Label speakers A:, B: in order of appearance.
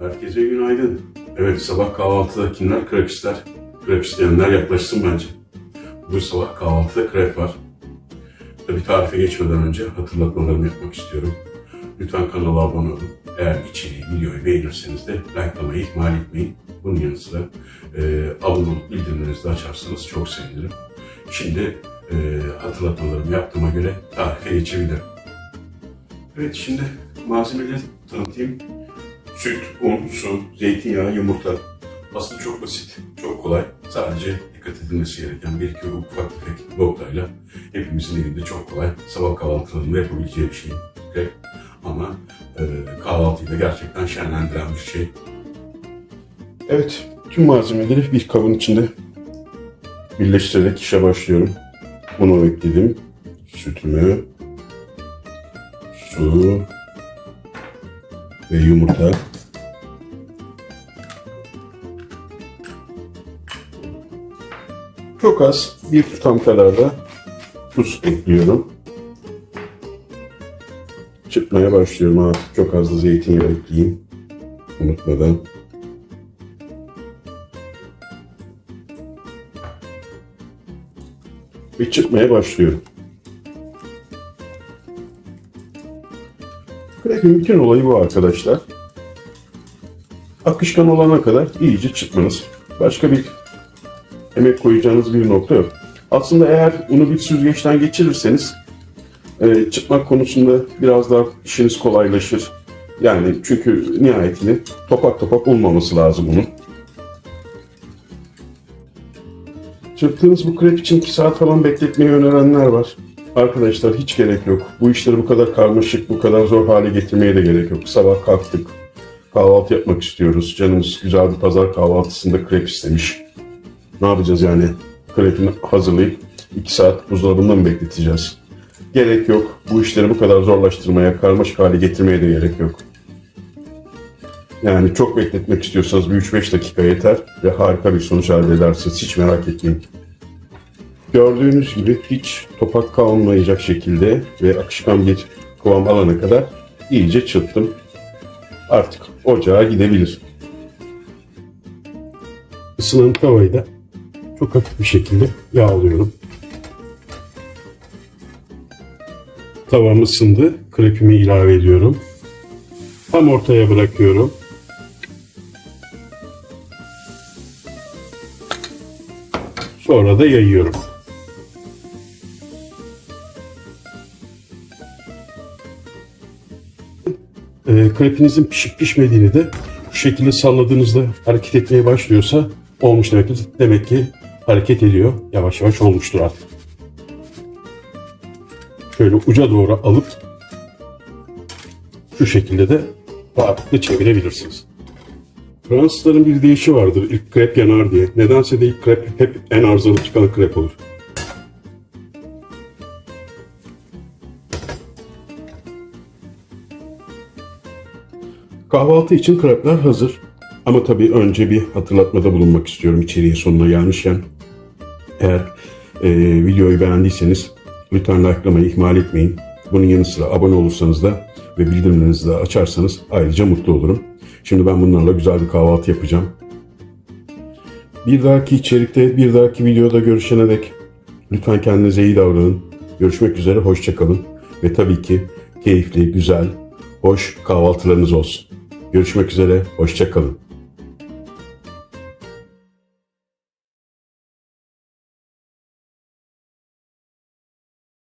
A: Herkese günaydın. Evet sabah kahvaltıda kimler krep ister? Krep isteyenler yaklaşsın bence. Bu sabah kahvaltıda krep var. Tabii tarife geçmeden önce hatırlatmalarımı yapmak istiyorum. Lütfen kanala abone olun. Eğer içeriği, videoyu beğenirseniz de likelamayı ihmal etmeyin. Bunun yanı sıra e, abone olup bildirimlerinizi açarsanız çok sevinirim. Şimdi e, hatırlatmalarımı yaptığıma göre tarife geçebilirim. Evet şimdi malzemeleri tanıtayım. Süt, un, su, zeytinyağı, yumurta. Aslında çok basit, çok kolay. Sadece dikkat edilmesi gereken bir iki ufak tefek noktayla hepimizin evinde çok kolay sabah kahvaltılarında yapabileceği bir şey. Ama e, kahvaltıyı da gerçekten şenlendiren bir şey. Evet, tüm malzemeleri bir kabın içinde birleştirerek işe başlıyorum. Unu ekledim. Sütümü, su ve yumurta. Çok az bir tutam kadar da tuz ekliyorum. Çırpmaya başlıyorum artık. Çok az da zeytinyağı ekleyeyim. Unutmadan. Ve çırpmaya başlıyorum. Krepin bütün olayı bu arkadaşlar. Akışkan olana kadar iyice çırpmanız. Başka bir emek koyacağınız bir nokta yok. Aslında eğer unu bir süzgeçten geçirirseniz e, çıkmak konusunda biraz daha işiniz kolaylaşır. Yani çünkü nihayetinde topak topak olmaması lazım bunun. Çırptığınız bu krep için 2 saat falan bekletmeyi önerenler var. Arkadaşlar hiç gerek yok. Bu işleri bu kadar karmaşık, bu kadar zor hale getirmeye de gerek yok. Sabah kalktık, kahvaltı yapmak istiyoruz. Canımız güzel bir pazar kahvaltısında krep istemiş. Ne yapacağız yani? Krepini hazırlayıp 2 saat buzdolabında mı bekleteceğiz? Gerek yok. Bu işleri bu kadar zorlaştırmaya, karmaşık hale getirmeye de gerek yok. Yani çok bekletmek istiyorsanız bir 3-5 dakika yeter ve harika bir sonuç elde edersiniz. Hiç merak etmeyin. Gördüğünüz gibi hiç topak kalmayacak şekilde ve akışkan bir kıvam alana kadar iyice çırptım. Artık ocağa gidebilir. Isınan tavayı da çok hafif bir şekilde yağlıyorum. Tavam ısındı. Krepimi ilave ediyorum. Tam ortaya bırakıyorum. Sonra da yayıyorum. E, krepinizin pişip pişmediğini de bu şekilde salladığınızda hareket etmeye başlıyorsa olmuş demektir. Demek ki hareket ediyor. Yavaş yavaş olmuştur artık. Şöyle uca doğru alıp şu şekilde de rahatlıkla çevirebilirsiniz. Fransızların bir deyişi vardır ilk krep yanar diye. Nedense de ilk krep hep en arızalı çıkan krep olur. Kahvaltı için krepler hazır. Ama tabii önce bir hatırlatmada bulunmak istiyorum içeriğin sonuna gelmişken. Eğer e, videoyu beğendiyseniz lütfen likelamayı ihmal etmeyin. Bunun yanı sıra abone olursanız da ve bildirimlerinizi de açarsanız ayrıca mutlu olurum. Şimdi ben bunlarla güzel bir kahvaltı yapacağım. Bir dahaki içerikte, bir dahaki videoda görüşene dek lütfen kendinize iyi davranın. Görüşmek üzere, hoşçakalın. Ve tabii ki keyifli, güzel, hoş kahvaltılarınız olsun. Görüşmek üzere, hoşçakalın.